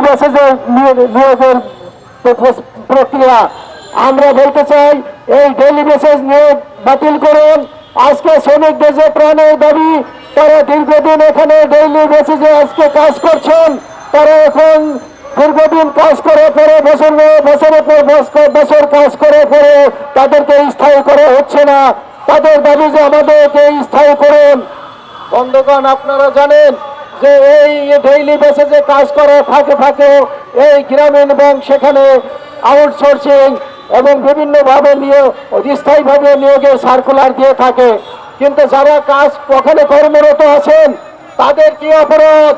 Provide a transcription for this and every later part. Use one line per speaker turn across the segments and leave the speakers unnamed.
মেসেজে নিয়োগের প্র- প্রক্রিয়া। আমরা বলতে চাই, এই ডেইলি মেসেজ নিয়োগ বাতিল করুন। আজকে শ্রমিকদের যে প্রাণের দাবি, তারা দীর্ঘদিন এখানে ডেইলি মেসেজে আজকে কাজ করছেন। তারা এখন দীর্ঘদিন কাজ করে পরে, বছর বছরের পর বছ- বছর কাজ করে পরে তাদেরকে স্থায়ী করা হচ্ছে না। তাদের দাবি যে আমাদেরকে স্থায়ী করুন। বন্ধুগণ, আপনারা জানেন যে এই ডেইলি বেসিসে কাজ করে, ফাঁকে ফাঁকে এই গ্রামীণ ব্যাংক সেখানে আউটসোর্সিং এবং বিভিন্নভাবে নিয়োগ স্থায়ীভাবে নিয়োগের সার্কুলার দিয়ে থাকে। কিন্তু যারা কাজ ওখানে কর্মরত আছেন, তাদের কি অপরাধ?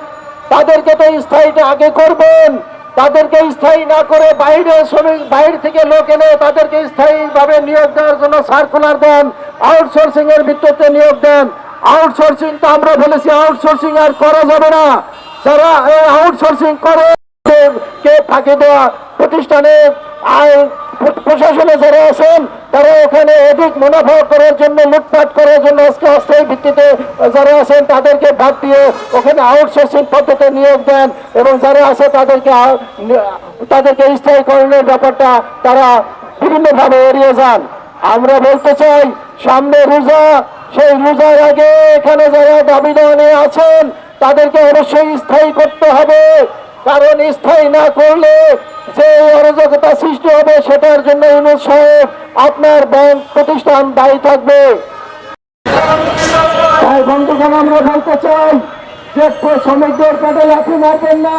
তাদেরকে তো স্থায়ীটা আগে করবেন। তাদেরকে স্থায়ী না করে বাইরে শ্রমিক, বাইরে থেকে লোক এনে তাদেরকে স্থায়ীভাবে নিয়োগ দেওয়ার জন্য সার্কুলার দেন আউটসোর্সিং এর ভিত্তিতে নিয়োগ দেন। আউটসোর্সিং তো আমরা বলেছি আউটসোর্সিং আর করা যাবে না। যারা আউটসোর্সিং করে কে- ফাঁকি দেওয়া প্রতিষ্ঠানে প্রশাসনে যারা আছেন, তারা ওখানে অধিক মুনাফা করার জন্য, লুটপাট করার জন্য আজকে অস্থায়ী ভিত্তিতে যারা আছেন, তাদেরকে বাদ দিয়ে ওখানে আউটসোর্সিং পদ্ধতি নিয়োগ দেন এবং যারা আছে, তাদেরকে তাদেরকে স্থায়ীকরণের ব্যাপারটা তারা বিভিন্নভাবে এড়িয়ে যান। আমরা বলতে চাই, সামনে রোজা সেই রোজার আগে এখানে যারা দাবি নিয়ে আছেন, তাদেরকে অবশ্যই স্থায়ী করতে হবে। কারণ স্থায়ী না করলে যে অরাজকতা সৃষ্টি হবে, সেটার জন্য ইউনুস আপনার ব্যাংক প্রতিষ্ঠান দায়ী থাকবে। তাই বন্ধুগণ, আমরা বলতে চাই যে শ্রমিকদের পেটে লাঠি মারবেন না।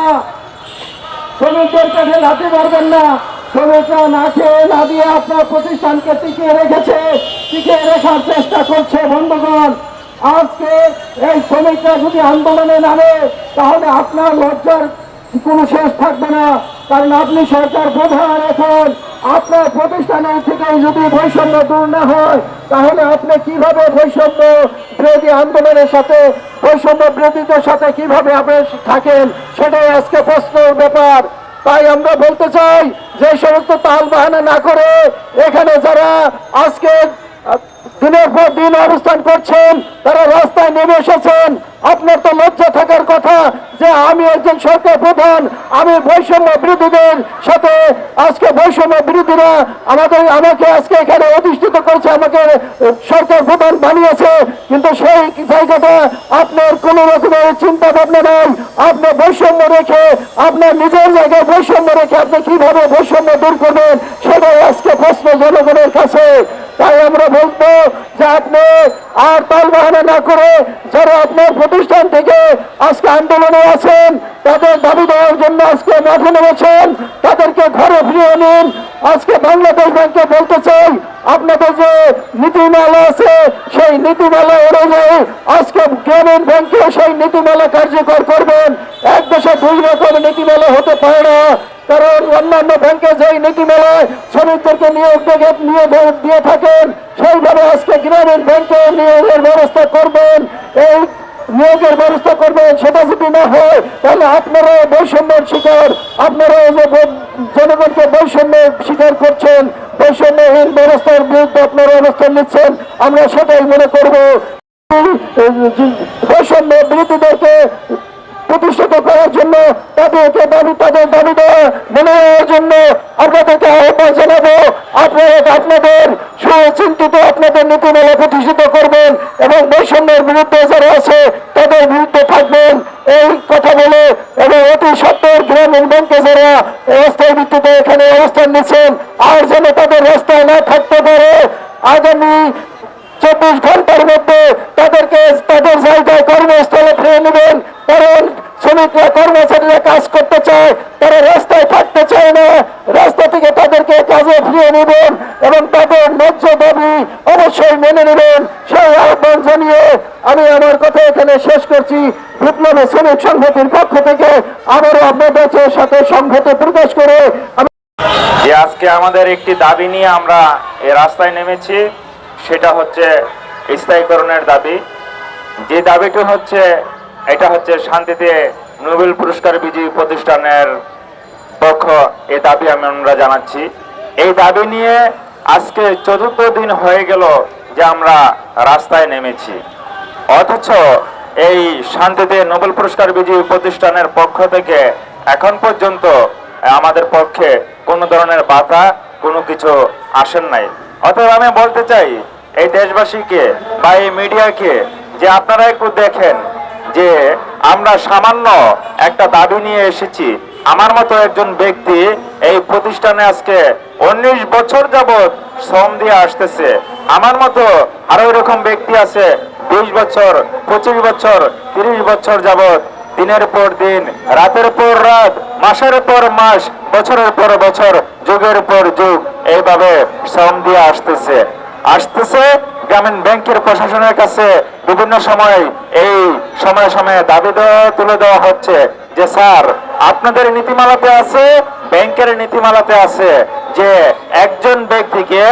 শ্রমিকদের পেটে লাঠি মারবেন না। শ্রমিকরা না খেয়ে না দিয়ে আপনার প্রতিষ্ঠানকে টিকিয়ে রেখেছে, টিকিয়ে রেখার চেষ্টা করছে বন্ধুগণ। আজকে এই শ্রমিকরা যদি আন্দোলনে নামে, তাহলে আপনার লজ্জার কোনো শেষ থাকবে না। কারণ আপনি সরকার প্রধান এখন। আপনার প্রতিষ্ঠানের থেকে যদি বৈষম্য দূর না হয়, তাহলে আপনি কীভাবে বৈষম্য বিরোধী আন্দোলনের সাথে, বৈষম্য বিরোধীদের সাথে কীভাবে আপনি থাকেন, সেটাই আজকে প্রশ্নের ব্যাপার। তাই আমরা বলতে চাই যে সমস্ত তাল বাহানা না করে এখানে যারা আজকে দিনের পর দিন অবস্থান করছেন, তারা রাস্তায় নেমে এসেছেন। আপনার তো লজ্জা থাকার কথা যে আমি একজন সরকার প্রধান, আমি বৈষম্য বিরোধীদের সাথে, আজকে বৈষম্য বিরোধীরা আমাদের, আমাকে আজকে এখানে অধিষ্ঠিত করেছে, আমাকে সরকার প্রধান বানিয়েছে। কিন্তু সেই জায়গাটা আপনার কোন রকমের চিন্তা ভাবনা নাই। আপনি বৈষম্য রেখে, আপনার নিজের জায়গায় বৈষম্য রেখে আপনি কীভাবে বৈষম্য দূর করবেন, সেটাই আজকে প্রশ্ন জনগণের কাছে। তাই আমরা বলব যে আপনি আর তাল বাহানা না করে যারা আপনার প্রতিষ্ঠান থেকে আজকে আন্দোলনে আছেন, তাদের দাবি দেওয়ার জন্য আজকে মাঠে নেমেছেন তাদেরকে ঘরে ফিরিয়ে নিন আজকে বাংলাদেশ ব্যাংকে বলতে চাই, আপনাদের যে নীতিমালা আছে, সেই নীতিমালা অনুযায়ী আজকে গ্রামীণ ব্যাংকে সেই নীতিমালা কার্যকর করবেন। এক দেশে দুই রকম নীতিমালা হতে পারে না। কারণ অন্যান্য ব্যাংকে যেই নীতিমালায় শ্রমিকদেরকে নিয়োগ থেকে নিয়োগ দিয়ে থাকেন, সেইভাবে আজকে গ্রামীণ ব্যাংকে নিয়োগের ব্যবস্থা করবেন। এই নিয়োগের ব্যবস্থা করবেন, সেটা যদি না হয়, তাহলে আপনারা বৈষম্যের শিকার। আপনারা যে জনগণকে বৈষম্যের শিকার করছেন, বৈষম্যহীন ব্যবস্থার বিরুদ্ধে আপনারা অবস্থান নিচ্ছেন, আমরা সেটাই মনে করব। বৈষম্য বিরোধীদেরকে প্রতিষ্ঠিত করার জন্য তাদেরকে দাবি, তাদের দাবি মেনে জন্য আপনাদেরকে আহ্বান জানাব। আপনারা আপনাদের সুচিন্তিত, আপনাদের নীতিমালা প্রতিষ্ঠিত করবেন এবং বৈষম্যের বিরুদ্ধে যারা আছে, তাদের বিরুদ্ধে থাকবেন। এই কথা বলে এবং অতি সত্তর গ্রামীণ ব্যাংকে যারা অস্থায়ী ভিত্তিতে এখানে অবস্থান নিচ্ছেন, আর যেন তাদের রাস্তায় না থাকতে পারে, আগামী চব্বিশ ঘণ্টার মধ্যে তাদেরকে তাদের জায়গায় কর্মস্থলে ফিরে নেবেন। কারণ শ্রমিকরা কর্মচারীরা কাজ করতে চায়, তারা রাস্তায় থাকতে চায় না। রাস্তা থেকে তাদেরকে কাজে ফিরিয়ে নেবেন এবং তাদের ন্যায্য দাবি অবশ্যই মেনে নেবেন। সেই আহ্বান জানিয়ে আমি আমার কথা এখানে শেষ করছি। বিপ্লবী শ্রমিক সংহতির পক্ষ থেকে আবারও আপনাদের সাথে সংহতি প্রকাশ করে
যে আজকে আমাদের একটি দাবি নিয়ে আমরা এই রাস্তায় নেমেছি, সেটা হচ্ছে স্থায়ীকরণের দাবি। যে দাবিটি হচ্ছে এটা হচ্ছে শান্তিতে নোবেল পুরস্কার বিজয়ী প্রতিষ্ঠানের পক্ষ, এই দাবি আমি আমরা জানাচ্ছি। এই দাবি নিয়ে আজকে চতুর্থ দিন হয়ে গেল যে আমরা রাস্তায় নেমেছি। অথচ এই শান্তিতে নোবেল পুরস্কার বিজয়ী প্রতিষ্ঠানের পক্ষ থেকে এখন পর্যন্ত আমাদের পক্ষে কোনো ধরনের বাধা, কোনো কিছু আসেন নাই। অতএব আমি বলতে চাই, এই দেশবাসীকে বা এই মিডিয়াকে যে আপনারা একটু দেখেন যে আমরা সামান্য একটা দাবি নিয়ে এসেছি। আমার মতো একজন ব্যক্তি এই প্রতিষ্ঠানে আজকে উনিশ বছর যাবৎ শ্রম দিয়ে আসতেছে। আমার মতো আরও এরকম ব্যক্তি আছে, বিশ বছর, পঁচিশ বছর, তিরিশ বছর যাবৎ দিনের পর দিন, রাতের পর রাত, মাসের পর মাস, বছরের পর বছর, যুগের পর যুগ এইভাবে শ্রম দিয়ে আসতেছে। আসতেছে গ্রামীণ ব্যাংকের প্রশাসনের কাছে বিভিন্ন সময় এই সময়ে সময়ে দাবি তুলে দেওয়া হচ্ছে যে, স্যার, আপনাদের নীতিমালাতে আছে, ব্যাংকের নীতিমালাতে আছে যে, একজন ব্যক্তিকে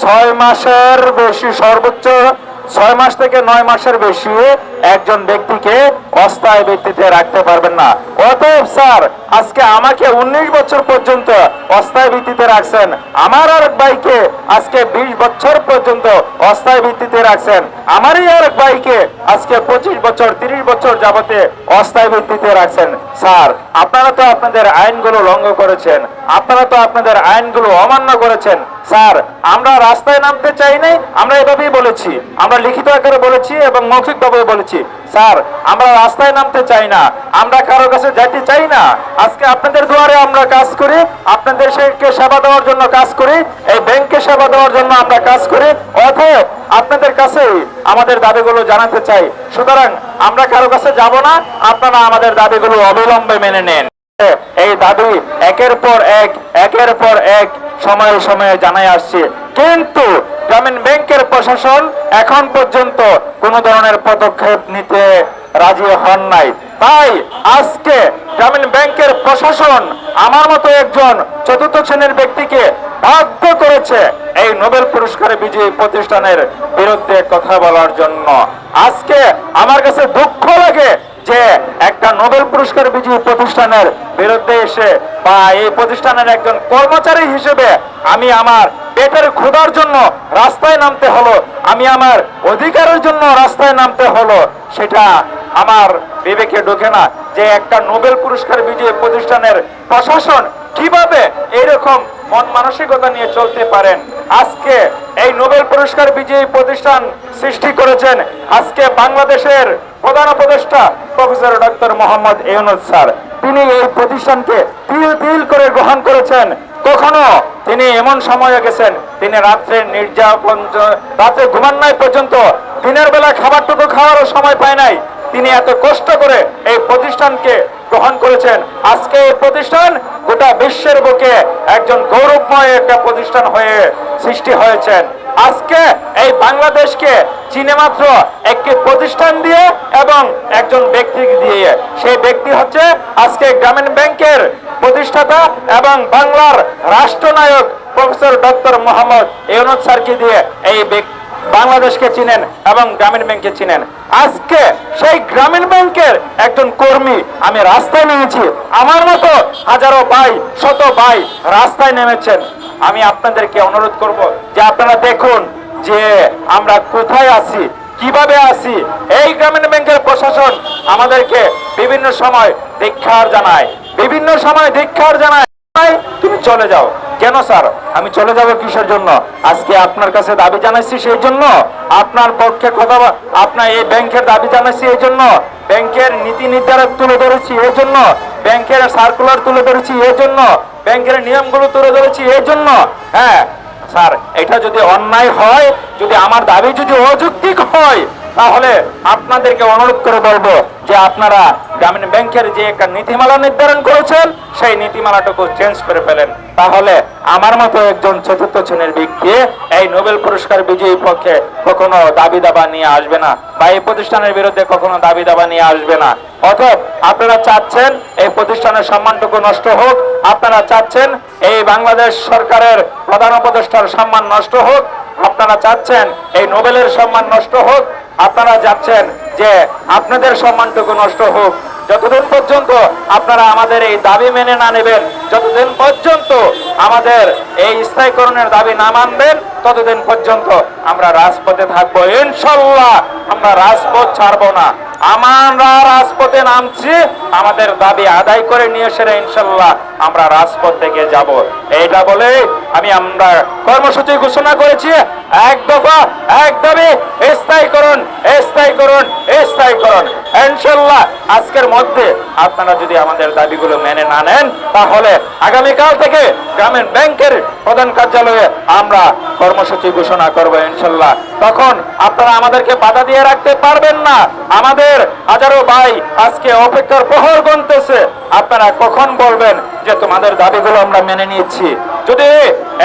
ছয় মাসের বেশি সর্বোচ্চ ছয় মাস থেকে নয় মাসের বেশি একজন ব্যক্তিকে অস্থায়ী ব্যক্তিতে রাখতে পারবেন না। অতএব স্যার, আজকে আমাকে উনিশ বছর পর্যন্ত অস্থায়ী ভিত্তিতে রাখছেন। আমার আর এক ভাইকে আজকে বিশ বছর পর্যন্ত অস্থায়ী ভিত্তিতে রাখছেন। আমারই আর এক ভাইকে আজকে পঁচিশ বছর, তিরিশ বছর যাবতে অস্থায়ী ভিত্তিতে রাখছেন। স্যার, আপনারা তো আপনাদের আইনগুলো লঙ্ঘ করেছেন। আপনারা তো আপনাদের আইনগুলো অমান্য করেছেন। স্যার, আমরা রাস্তায় নামতে চাই নাই, আমরা এভাবেই বলেছি। আমরা লিখিত আকারে বলেছি এবং মৌখিকভাবে বলেছি। স্যার, আমরা রাস্তায় নামতে চাই না। আমরা কারও কাছে যাইতে চাই না। আজকে আপনাদের দুয়ারে আমরা কাজ করি আপনাদের সেবা দেওয়ার জন্য কাজ করি, এই ব্যাংকে সেবা দেওয়ার জন্য আমরা কাজ করি। অতএব আপনাদের কাছে আমাদের দাবিগুলো জানাতে চাই। সুতরাং আমরা কারও কাছে যাব না, আপনারা আমাদের দাবিগুলো অবিলম্বে মেনে নেন। এই দাবি একের পর এক, একের পর এক সময়ে সময়ে জানাই আসছে। কিন্তু গ্রামীণ ব্যাংকের প্রশাসন এখন পর্যন্ত কোন ধরনের পদক্ষেপ নিতে রাজি হন নাই। তাই আজকে গ্রামীণ ব্যাংকের প্রশাসন আমার মতো একজন চতুর্থ শ্রেণির ব্যক্তিকে বাধ্য করেছে এই নোবেল পুরস্কার বিজয়ী প্রতিষ্ঠানের বিরুদ্ধে কথা বলার জন্য। আজকে আমার কাছে দুঃখ লাগে যে একটা নোবেল পুরস্কার বিজয়ী প্রতিষ্ঠানের বিরুদ্ধে এসে বা এই প্রতিষ্ঠানের একজন কর্মচারী হিসেবে আমি আমার পেটের ক্ষুধার জন্য রাস্তায় নামতে হলো, আমি আমার অধিকারের জন্য রাস্তায় নামতে হলো, সেটা আমার বিবেকে ঢোকে না। যে একটা নোবেল পুরস্কার বিজয়ী প্রতিষ্ঠানের প্রশাসন কীভাবে এরকম মন মানসিকতা নিয়ে চলতে পারেন। আজকে এই নোবেল পুরস্কার বিজয়ী প্রতিষ্ঠান সৃষ্টি করেছেন আজকে বাংলাদেশের প্রধান উপদেষ্টা professor doctor Mohammad Yunus sir. তিনি এই প্রতিষ্ঠানকে তিল তিল করে গ্রহণ করেছেন। কখনো তিনি এমন সময়ে গেছেন, তিনি রাত্রে নির্যাপন রাত্রে ঘুমান্নায় পর্যন্ত, দিনের বেলা খাবারটুকু খাওয়ারও সময় পায় নাই। তিনি এত কষ্ট করে এই প্রতিষ্ঠানকে গ্রহণ করেছেন। আজকে এই প্রতিষ্ঠান গোটা বিশ্বের বুকে একজন গৌরবময় একটা প্রতিষ্ঠান হয়ে সৃষ্টি হয়েছেন। আজকে এই বাংলাদেশকে চীনে মাত্র একটি প্রতিষ্ঠান দিয়ে এবং একজন ব্যক্তি দিয়ে, সেই ব্যক্তি হচ্ছে আজকে গ্রামীণ ব্যাংকের প্রতিষ্ঠাতা এবং বাংলার রাষ্ট্রনায়ক প্রফেসর ডক্টর মোহাম্মদ ইউনুস স্যারকে দিয়ে এই ব্যক্তি বাংলাদেশকে চিনেন এবং গ্রামীণ ব্যাংকে চিনেন। আজকে সেই গ্রামীণ ব্যাংকের একজন কর্মী আমি রাস্তায় নেমেছি। আমার মতো হাজারো ভাই, শত ভাই রাস্তায় নেমেছেন। আমি আপনাদেরকে অনুরোধ করব যে আপনারা দেখুন যে আমরা কোথায় আছি, কীভাবে আছি। এই গ্রামীণ ব্যাংকের প্রশাসন আমাদেরকে বিভিন্ন সময় ধিক্ষার জানায়। বিভিন্ন সময় ধিক্ষার জানায়, তুমি চলে যাও। কেন স্যার? আমি চলে যাব কিসের জন্য? আজকে আপনার কাছে দাবি জানাইছি সেই জন্য। আপনার পক্ষে কথা আপনার এই ব্যাংকের দাবি জানাইছি এই জন্য। ব্যাংকের নীতি নির্ধারক তুলে ধরেছি এই জন্য। ব্যাংকের সার্কুলার তুলে ধরেছি এই জন্য। ব্যাংকের নিয়মগুলো তুলে ধরেছি এই জন্য। হ্যাঁ স্যার, এটা যদি অন্যায় হয়, যদি আমার দাবি যদি অযৌক্তিক হয়, তাহলে আপনাদেরকে অনুরোধ করে বলব যে আপনারা গ্রামীণ ব্যাংকের যে একটা নীতিমালা নির্ধারণ করেছেন, সেই নীতিমালাটুকু চেঞ্জ করে ফেলেন। তাহলে আমার মতো একজন চতুর্থ শ্রেণির ব্যক্তি এই নোবেল পুরস্কার বিজয়ী পক্ষে কখনো দাবি দাবা নিয়ে আসবে না বা এই প্রতিষ্ঠানের বিরুদ্ধে কখনো দাবি দাবা নিয়ে আসবে না। অতএব আপনারা চাচ্ছেন এই প্রতিষ্ঠানের সম্মানটুকু নষ্ট হোক, আপনারা চাচ্ছেন এই বাংলাদেশ সরকারের প্রধান উপদেষ্টার সম্মান নষ্ট হোক, আপনারা চাচ্ছেন এই নোবেলের সম্মান নষ্ট হোক, আপনারা চাচ্ছেন যে আপনাদের সম্মানটুকু নষ্ট হোক। যতদিন পর্যন্ত আপনারা আমাদের এই দাবি মেনে না নেবেন, যতদিন পর্যন্ত আমাদের এই স্থায়ীকরণের দাবি না মানবেন, ততদিন পর্যন্ত আমরা রাজপথে থাকব। ইনশাল্লাহ আমরা রাজপথ ছাড়বো না। আমরা রাজপথে নামছি, আমাদের দাবি আদায় করে নিয়ে এসে ইনশাল্লাহ আমরা রাজপথ থেকে যাব। এইটা বলে আমি আমরা কর্মসূচি ঘোষণা করেছি। এক দফা এক দাবি স্থায়ীকরণ স্থায়ীকরণ স্থায়ীকরণ ইনশাল্লাহ আজকের মধ্যে আপনারা যদি আমাদের দাবিগুলো মেনে না নেন, তাহলে আগামীকাল থেকে গ্রামীণ ব্যাংকের প্রধান কার্যালয়ে আমরা কর্মসূচি ঘোষণা করব ইনশাল্লাহ তখন আপনারা আমাদেরকে বাধা দিয়ে রাখতে পারবেন না। আমাদের হাজারো ভাই আজকে অপেক্ষার প্রহর গুনতেছে আপনারা কখন বলবেন যে তোমাদের দাবিগুলো আমরা মেনে নিচ্ছি যদি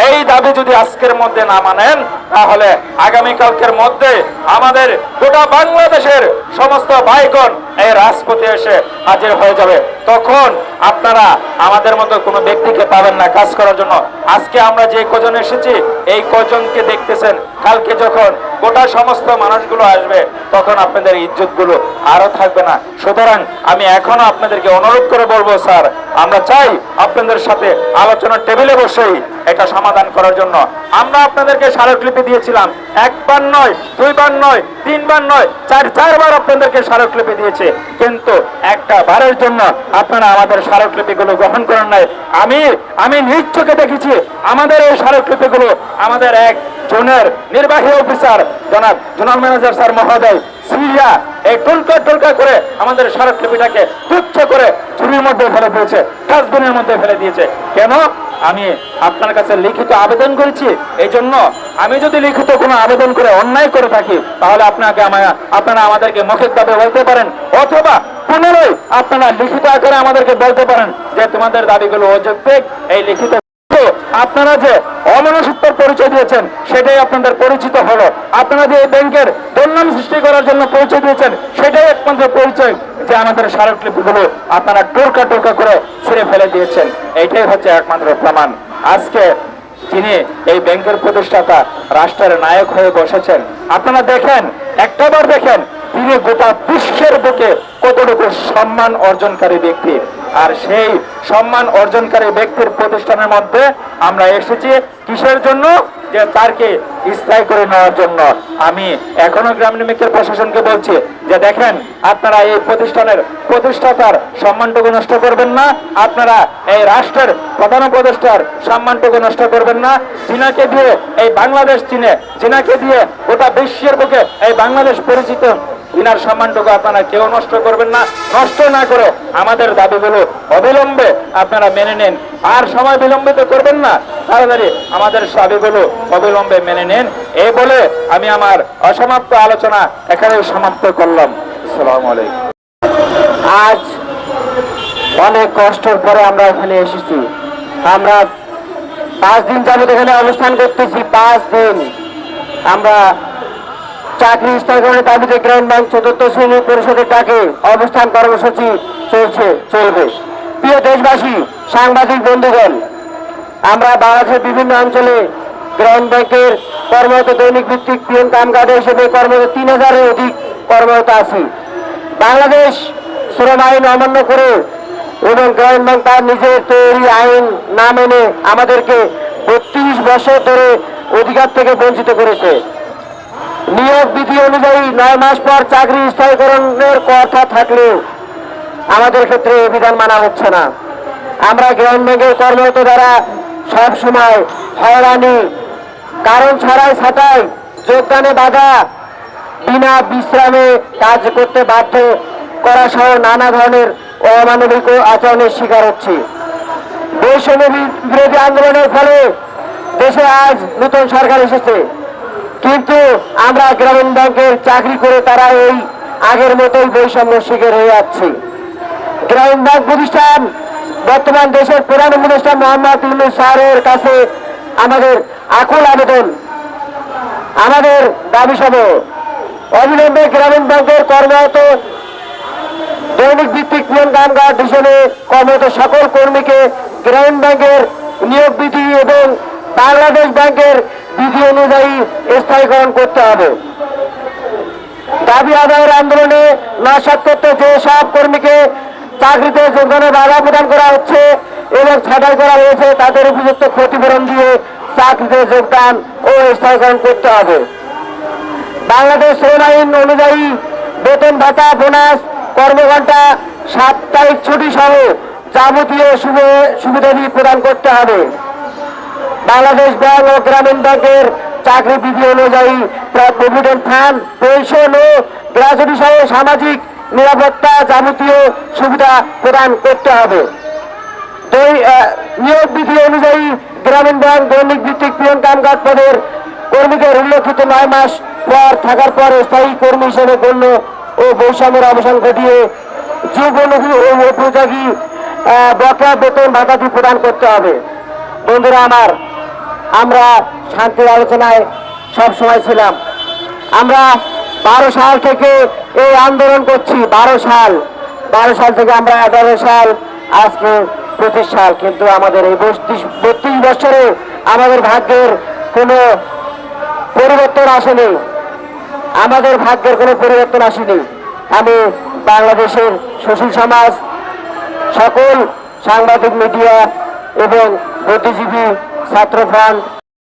এই দাবি যদি আজকের মধ্যে না মানেন তাহলে আগামীকালকের মধ্যে আমাদের গোটা বাংলাদেশের সমস্ত ভাইগণ এই রাজপথে এসে হাজির হয়ে যাবে। তখন আপনারা আমাদের মতো কোনো ব্যক্তিকে পাবেন না কাজ করার জন্য। আজকে আমরা যে কজন এসেছি, এই কজনকে দেখতেছেন। কালকে যখন গোটা সমস্ত মানুষগুলো আসবে, তখন আপনাদের ইজ্জতগুলো আরও থাকবে না। সুতরাং আমি এখনও আপনাদেরকে অনুরোধ করে বলব, স্যার, আমরা চাই আপনাদের সাথে আলোচনার টেবিলে বসেই এটা সমাধান করার জন্য। আমরা আপনাদেরকে স্মারকলিপি দিয়েছিলাম। একবার নয়, দুইবার নয়, তিনবার নয়, চার, চারবার আপনাদেরকে স্মারকলিপি দিয়েছে। কিন্তু একটা বারের জন্য আপনারা আমাদের স্মারকলিপিগুলো গ্রহণ করেন নাই। আমি আমি নিজ চোখে দেখেছি, আমাদের এই স্মারকলিপিগুলো আমাদের এক জোনের নির্বাহী অফিসার, জনাব জোনাল ম্যানেজার স্যার মহোদয়, সিরিয়া, এই টুলকা টুলকা করে আমাদের স্মারকলিপিটাকে তুচ্ছ করে ঝুড়ির মধ্যে ফেলে দিয়েছে, ডাস্টবিনের মধ্যে ফেলে দিয়েছে। কেন? আমি আপনার কাছে লিখিত আবেদন করেছি। এই জন্য আমি যদি লিখিত কোনো আবেদন করে অন্যায় করে থাকি, তাহলে আপনাকে আপনারা আমাদেরকে মৌখিকভাবে বলতে পারেন, অথবা পুনরায় আপনারা লিখিত আকারে আমাদেরকে বলতে পারেন যে তোমাদের দাবিগুলো অযৌক্তিক, এই লিখিত আপনারা যে অমনসিত্তর পরিচয় দিয়েছেন, সেটাই আপনাদের পরিচিত হলো। আপনারা যে এই ব্যাংকের দুর্নাম সৃষ্টি করার জন্য পরিচয় দিয়েছেন, সেটাই একমাত্র পরিচয় যে আমাদের স্মারকলিপিগুলো আপনারা টোরকা টোরকা করে ছিঁড়ে ফেলে দিয়েছেন। এইটাই হচ্ছে একমাত্র প্রমাণ। আজকে যিনি এই ব্যাংকের প্রতিষ্ঠাতা, রাষ্ট্রের নায়ক হয়ে বসেছেন, আপনারা দেখেন, একটাবার দেখেন, তিনি গোটা বিশ্বের বুকে কতটুকু সম্মান অর্জনকারী ব্যক্তি। আর সেই সম্মান অর্জনকারী ব্যক্তির প্রতিষ্ঠানের মধ্যে আমরা এসেছি কিসের জন্য? যে তারকে স্থায়ী করে নেওয়ার জন্য। আমি এখনও গ্রামীণ ব্যাংকের প্রশাসনকে বলছি যে দেখেন, আপনারা এই প্রতিষ্ঠানের প্রতিষ্ঠাতার সম্মানটুকু নষ্ট করবেন না। আপনারা এই রাষ্ট্রের প্রধান উপদেষ্টার সম্মানটুকু নষ্ট করবেন না। চীনাকে দিয়ে এই বাংলাদেশ চীনে চীনাকে দিয়ে গোটা বিশ্বের বুকে এই বাংলাদেশ পরিচিত ইনার সম্মানটুকু আপনারা কেউ নষ্ট করবেন না, নষ্ট না করে আমাদের দাবিগুলো অবিলম্বে আপনারা মেনে নেন। আর সময় বিলম্বিত করবেন না, তাড়াতাড়ি আমাদের দাবিগুলো অবিলম্বে মেনে নেন। এই বলে আমি আমার অসমাপ্ত আলোচনা এখানে সমাপ্ত করলাম। আসসালামু আলাইকুম।
আজ অনেক কষ্টের পরে আমরা এখানে এসেছি। আমরা পাঁচ দিন যাবত এখানে অবস্থান করতেছি, পাঁচ দিন। আমরা চাকরি স্থগনের দাবিতে গ্রামীণ ব্যাংক চতুর্থ শ্রেণি পরিষদের ডাকে অবস্থান কর্মসূচি চলছে, চলবে। প্রিয় দেশবাসী, সাংবাদিক বন্ধুগণ, আমরা বাংলাদেশের বিভিন্ন অঞ্চলে গ্রামীণ ব্যাংকের কর্মরত দৈনিক ভিত্তিক পিএম কামগার্ডে হিসেবে কর্মরত তিন হাজারের অধিক কর্মরত আছি। বাংলাদেশ শ্রম আইন অমান্য করে এবং গ্রামীণ ব্যাংক তার নিজের তৈরি আইন না মেনে আমাদেরকে বত্রিশ বছর ধরে অধিকার থেকে বঞ্চিত করেছে। নিয়োগ বিধি অনুযায়ী নয় মাস পর চাকরি স্থায়ীকরণের কথা থাকলেও আমাদের ক্ষেত্রে এ বিধান মানা হচ্ছে না। আমরা গ্রামীণ ব্যাংকের কর্মরত দ্বারা সব সময় হয়রানি, কারণ ছাড়াই ছাটাই, যোগদানে বাধা, বিনা বিশ্রামে কাজ করতে বাধ্য করা সহ নানা ধরনের অমানবিক আচরণের শিকার হচ্ছে। বৈষম্য বিরোধী আন্দোলনের ফলে দেশে আজ নতুন সরকার এসেছে। কিন্তু আমরা গ্রামীণ ব্যাংকের চাকরি করে তারা এই আগের মতোই বৈষম্য শিকার হয়ে যাচ্ছে। গ্রামীণ ব্যাংক প্রতিষ্ঠান, বর্তমান দেশের প্রধান উপদেষ্টা মোহাম্মদ ইউনুস স্যারের কাছে আমাদের আকুল আবেদন, আমাদের দাবি সহ। অবিলম্বে গ্রামীণ ব্যাংকের কর্মরত দৈনিক ভিত্তিক নিয়ম কামগার্ড হিসেবে কর্মরত সকল কর্মীকে গ্রামীণ ব্যাংকের নিয়োগ বিধি এবং বাংলাদেশ ব্যাংকের বিধি অনুযায়ী স্থায়ীকরণ করতে হবে। দাবি আদায়ের আন্দোলনে নস্বাত করতে যে সব কর্মীকে চাকরিতে যোগদানে বাধা প্রদান করা হচ্ছে এবং ছাঁটাই করা হয়েছে, তাদের উপযুক্ত ক্ষতিপূরণ দিয়ে চাকরিতে যোগদান ও স্থায়ীকরণ করতে হবে। বাংলাদেশ শ্রম আইন অনুযায়ী বেতন ভাতা, বোনাস, কর্মঘণ্টা, সাপ্তাহিক ছুটি সহ যাবতীয় সুবি- সুবিধাদি প্রদান করতে হবে। বাংলাদেশ ব্যাংক ও গ্রামীণ ব্যাংকের চাকরি বিধি অনুযায়ী প্রভিডেন্ট ফান্ড পেনশন ও গ্রাজুটি সহ সামাজিক নিরাপত্তা যাবতীয় সুবিধা প্রদান করতে হবে। নিয়োগ বিধি অনুযায়ী গ্রামীণ ব্যাংক দৈনিক ভিত্তিক পিয়ন কামকাজ পদের কর্মীদের উল্লেখিত নয় মাস পর থাকার পর স্থায়ী কর্মী হিসেবে গণ্য ও বৈষম্যের অবসান ঘটিয়ে ও উপযোগী বকেয়া বেতন ভাতাটি প্রদান করতে হবে। বন্ধুরা আমার আমরা শান্তির আলোচনায় সব সময় ছিলাম। আমরা বারো সাল থেকে এই আন্দোলন করছি, বারো সাল। বারো সাল থেকে আমরা এগারো সাল, আজকে পঁচিশ সাল। কিন্তু আমাদের এই বত্রিশ বত্রিশ বছরে আমাদের ভাগ্যের কোনো পরিবর্তন আসেনি। আমাদের ভাগ্যের কোনো পরিবর্তন আসেনি। আমি বাংলাদেশের সুশীল সমাজ, সকল সাংবাদিক, মিডিয়া এবং বুদ্ধিজীবী ছাত্র ফ্রন্ট